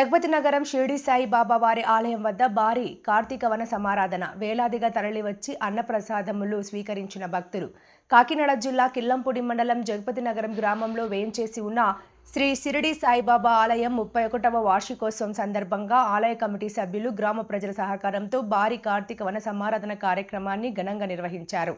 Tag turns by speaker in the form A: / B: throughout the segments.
A: జగపతి నగరం షిరిడి సాయి బాబా వారి ఆలయం వద్ద భారీ కార్తీకవన సమారాధన. వేలాదిగా తరలివచ్చి అన్నప్రసాదములు స్వీకరించిన భక్తులు. కాకినాడ జిల్లా కిల్లంపూడి మండలం జగపతి నగరం గ్రామంలో వేయించేసి ఉన్న శ్రీ సిరిడి సాయిబాబా ఆలయం ముప్పై ఒకటవ వార్షికోత్సవం సందర్భంగా ఆలయ కమిటీ సభ్యులు గ్రామ ప్రజల సహకారంతో భారీ కార్తీక వన సమారాధన కార్యక్రమాన్ని ఘనంగా నిర్వహించారు.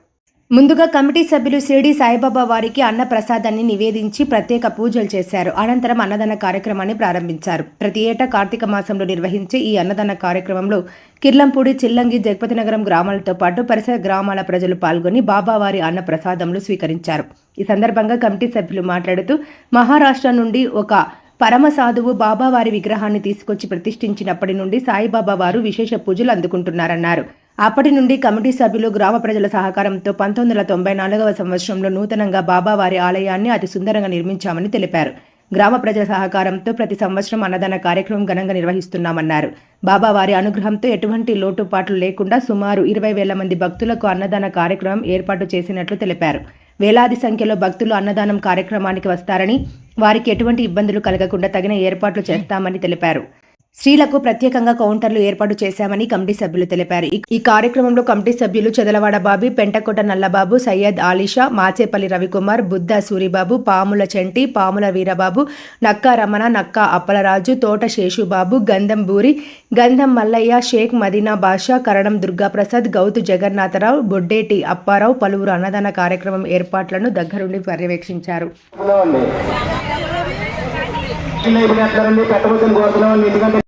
A: ముందుగా కమిటీ సభ్యులు షిరిడి సాయిబాబా వారికి అన్న ప్రసాదాన్ని నివేదించి ప్రత్యేక పూజలు చేశారు. అనంతరం అన్నదాన కార్యక్రమాన్ని ప్రారంభించారు. ప్రతి ఏటా కార్తీక మాసంలో నిర్వహించే ఈ అన్నదాన కార్యక్రమంలో కిర్లంపూడి చిల్లంగి జగపతి నగరం గ్రామాలతో పాటు పరిసర గ్రామాల ప్రజలు పాల్గొని బాబావారి అన్న ప్రసాదములు స్వీకరించారు. ఈ సందర్భంగా కమిటీ సభ్యులు మాట్లాడుతూ మహారాష్ట్ర నుండి ఒక పరమ సాధువు బాబావారి విగ్రహాన్ని తీసుకొచ్చి ప్రతిష్ఠించినప్పటి నుండి సాయిబాబా వారు విశేష పూజలు అందుకుంటున్నారన్నారు. అప్పటి నుండి కమిటీ సభ్యులు గ్రామ ప్రజల సహకారంతో పంతొమ్మిది వందల తొంభై నాలుగవ సంవత్సరంలో నూతనంగా బాబావారి ఆలయాన్ని అతి సుందరంగా నిర్మించామని తెలిపారు. గ్రామ ప్రజల సహకారంతో ప్రతి సంవత్సరం అన్నదాన కార్యక్రమం ఘనంగా నిర్వహిస్తున్నామన్నారు. బాబావారి అనుగ్రహంతో ఎటువంటి లోటుపాట్లు లేకుండా సుమారు ఇరవై వేల మంది భక్తులకు అన్నదాన కార్యక్రమం ఏర్పాటు చేసినట్లు తెలిపారు. వేలాది సంఖ్యలో భక్తులు అన్నదానం కార్యక్రమానికి వస్తారని వారికి ఎటువంటి ఇబ్బందులు కలగకుండా తగిన ఏర్పాట్లు చేస్తామని తెలిపారు. స్త్రీలకు ప్రత్యేకంగా కౌంటర్లు ఏర్పాటు చేశామని కమిటీ సభ్యులు తెలిపారు. ఈ- కార్యక్రమంలో కమిటీ సభ్యులు చెదలవాడ బాబి పెంటకోట నల్లబాబు సయ్యద్ ఆలీషా మాచేపల్లి రవికుమార్ బుద్ధ సూరిబాబు పాముల చెంటి పాముల వీరబాబు నక్కా రమణ నక్కా అప్పలరాజు తోట శేషుబాబు గంధం బూరి గంధం మల్లయ్య షేక్ మదీనా బాషా కరణం దుర్గాప్రసాద్ గౌతు జగన్నాథరావు బొడ్డేటి అప్పారావు పలువురు అన్నదాన కార్యక్రమం ఏర్పాట్లను దగ్గరుండి పర్యవేక్షించారు.
B: కోరుతున్నామండి కోరుతున్నాం ఎందుకంటే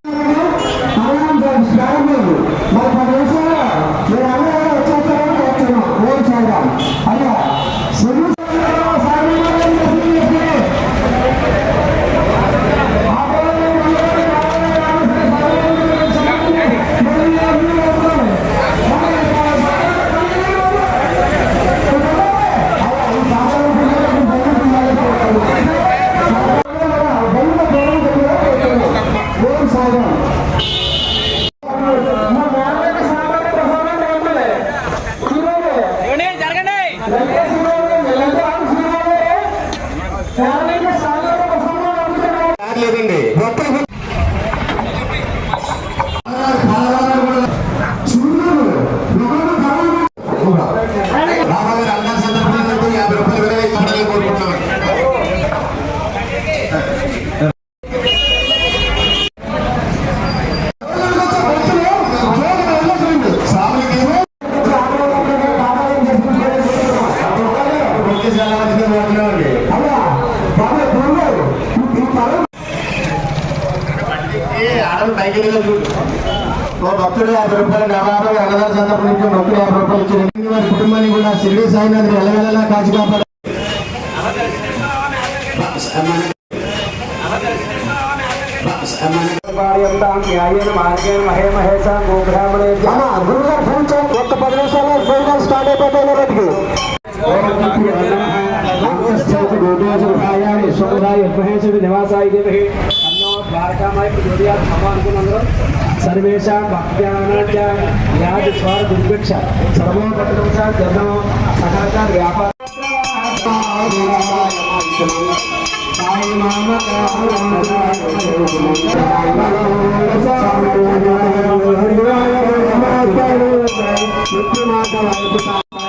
B: లేదండి రామాగారు అన్న సందర్భంలో యాభై రూపాయలు విలువ ఇవ్వాలని కోరుకుంటున్నామండి ఓ భక్తుడు యాభై రూపాయలు నవాబు అన్నదాన సందర్భం భక్తుడు యాభై రూపాయలు ఇచ్చిన వారి కుటుంబాన్ని కూడా శిరిడి సాయినాథ్ ఎల్లవేళలా కాచి కాపాడు ఒక్క పది నిమిషాలు స్టార్ట్ అయిపోతాయి
C: దేవహి ద్వారకామాయ ప్రచోదయాత్ మమ సర్వేషాం భక్త్యానాట్య వ్యాధి స్వర దుర్భిక్ష సర్వో భక్త జనం సకాచార వ్యాపార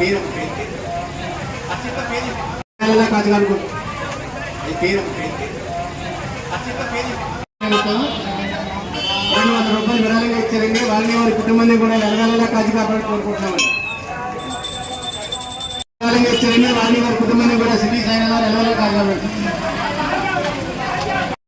B: పేరు పేరు రెండు వందల రూపాయలు విరాళంగా ఇచ్చారండి. వాళ్ళని వారి కుటుంబాన్ని కూడా ఎలగాలలో కాచి కాపాడి కోరుకుంటున్నామండి. విరాళంగా ఇచ్చారండి. వాళ్ళని వారి కుటుంబాన్ని కూడా సిటీ సైన్ ఎలగాలో కాచి కాపాడు